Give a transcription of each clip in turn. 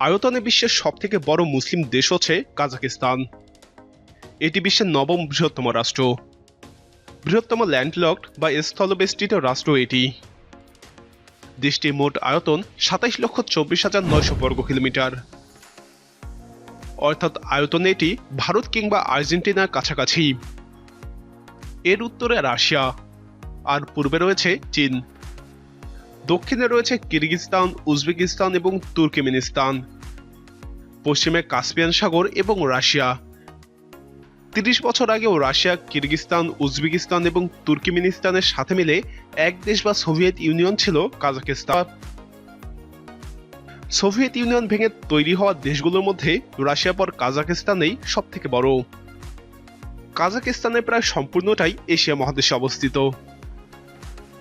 আয়তনে বিশ্বের সবথেকে বড় মুসলিম দেশ হচ্ছে কাজাকিস্তান। এটি বিশ্বের নবম বৃহত্তম রাষ্ট্র। বৃহত্তম ল্যান্ডলকড বা স্থলবেষ্টিত রাষ্ট্র এটি। দেশটির মোট আয়তন সাতাইশ লক্ষ চব্বিশ হাজার নয়শো বর্গ কিলোমিটার। অর্থাৎ আয়তনে এটি ভারত কিংবা আর্জেন্টিনার কাছাকাছি। এর উত্তরে রাশিয়া, আর পূর্বে রয়েছে চীন। দক্ষিণে রয়েছে কিরগিজস্তান, উজবেকিস্তান এবং তুর্কমেনিস্তান, পশ্চিমে কাস্পিয়ান সাগর এবং রাশিয়া। তিরিশ বছর আগেও রাশিয়া, কিরগিজস্তান, উজবেকিস্তান এবং তুর্কমেনিস্তানের সাথে মিলে এক দেশ বা সোভিয়েত ইউনিয়ন ছিল কাজাকিস্তান সোভিয়েত ইউনিয়ন ভেঙে তৈরি হওয়া দেশগুলোর মধ্যে রাশিয়া পর কাজাকিস্তানেই সব থেকে বড়। কাজাকিস্তানের প্রায় সম্পূর্ণটাই এশিয়া মহাদেশে অবস্থিত।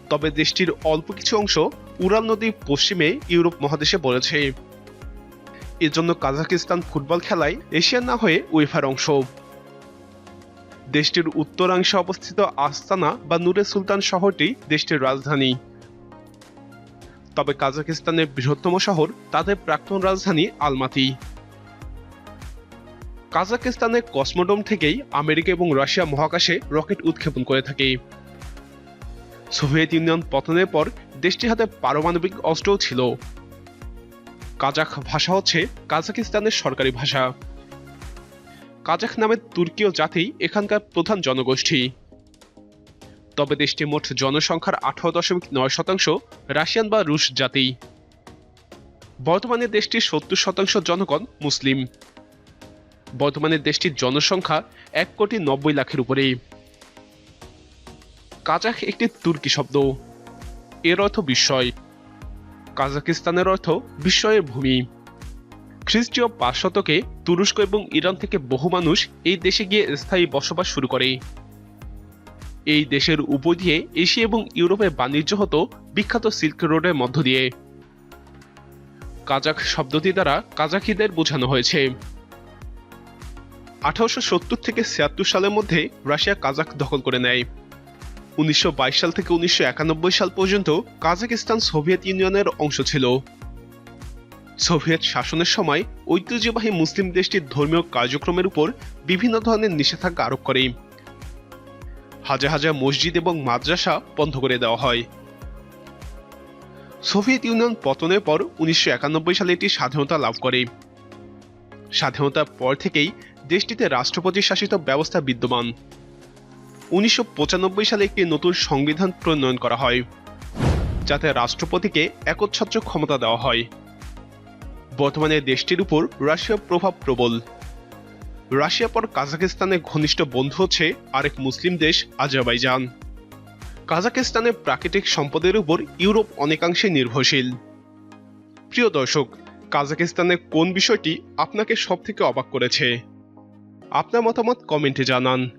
তবে দেশটির অল্প কিছু অংশ উরাল নদীর পশ্চিমে ইউরোপ মহাদেশে পড়েছে জন্য কাজাকিস্তান ফুটবল খেলায় এশিয়ান না হয়ে উয়েফার অংশ। দেশটির উত্তরাংশে অবস্থিত আস্তানা বা নুরে সুলতান শহরটি দেশটির রাজধানী। তবে কাজাকিস্তানের বৃহত্তম শহর তাদের প্রাক্তন রাজধানী আলমাতি। কাজাকিস্তানের কসমোডোম থেকেই আমেরিকা এবং রাশিয়া মহাকাশে রকেট উৎক্ষেপণ করে থাকে। সোভিয়েত ইউনিয়ন পতনের পর দেশটির হাতে পারমাণবিক অস্ত্রও ছিল। কাজাখ ভাষা হচ্ছে কাজাকিস্তানের সরকারি ভাষা। কাজাখ নামের তুর্কীয় জাতি এখানকার প্রধান জনগোষ্ঠী। তবে দেশটির মোট জনসংখ্যার আঠারো দশমিক নয় শতাংশ রাশিয়ান বা রুশ জাতি। বর্তমানে দেশটির সত্তর শতাংশ জনগণ মুসলিম। বর্তমানে দেশটির জনসংখ্যা এক কোটি নব্বই লাখের উপরে কাজাখ একটি তুর্কি শব্দ। এর অর্থ বিস্ময়। কাজাকিস্তানের অর্থ বিস্ময়ের ভূমি। খ্রিস্টীয় পাঁচ শতকে তুরস্ক এবং ইরান থেকে বহু মানুষ এই দেশে গিয়ে স্থায়ী বসবাস শুরু করে। এই দেশের উপর দিয়ে এশিয়া এবং ইউরোপে বাণিজ্য হতো বিখ্যাত সিল্ক রোডের মধ্য দিয়ে। কাজাক শব্দটি দ্বারা কাজাকিদের বোঝানো হয়েছে। আঠারোশো সত্তর থেকে ছিয়াত্তর সালের মধ্যে রাশিয়া কাজাক দখল করে নেয়। উনিশশো বাইশ সাল থেকে উনিশশো একানব্বই সাল পর্যন্ত কাজাকিস্তান সোভিয়েত ইউনিয়নের অংশ ছিল। সোভিয়েত শাসনের সময় ঐতিহ্যবাহী মুসলিম দেশটির ধর্মীয় কার্যক্রমের উপর বিভিন্ন ধরনের নিষেধাজ্ঞা আরোপ করে। হাজার হাজার মসজিদ এবং মাদ্রাসা বন্ধ করে দেওয়া হয়। সোভিয়েত ইউনিয়ন পতনের পর উনিশশো একানব্বই সালে এটি স্বাধীনতা লাভ করে। স্বাধীনতার পর থেকেই দেশটিতে রাষ্ট্রপতি শাসিত ব্যবস্থা বিদ্যমান। উনিশশো পঁচানব্বই সালে একটি নতুন সংবিধান প্রণয়ন করা হয়, যাতে রাষ্ট্রপতিকে একচ্ছত্র ক্ষমতা দেওয়া হয়। বর্তমানে দেশটির উপর রাশিয়ার প্রভাব প্রবল। রাশিয়া পর কাজাকিস্তানের ঘনিষ্ঠ বন্ধু হচ্ছে আরেক মুসলিম দেশ আজারবাইজান। কাজাকিস্তানের প্রাকৃতিক সম্পদের উপর ইউরোপ অনেকাংশে নির্ভরশীল। প্রিয় দর্শক কাজাকিস্তানের কোন বিষয়টি আপনাকে সবথেকে অবাক করেছে? আপনার মতামত কমেন্টে জানান।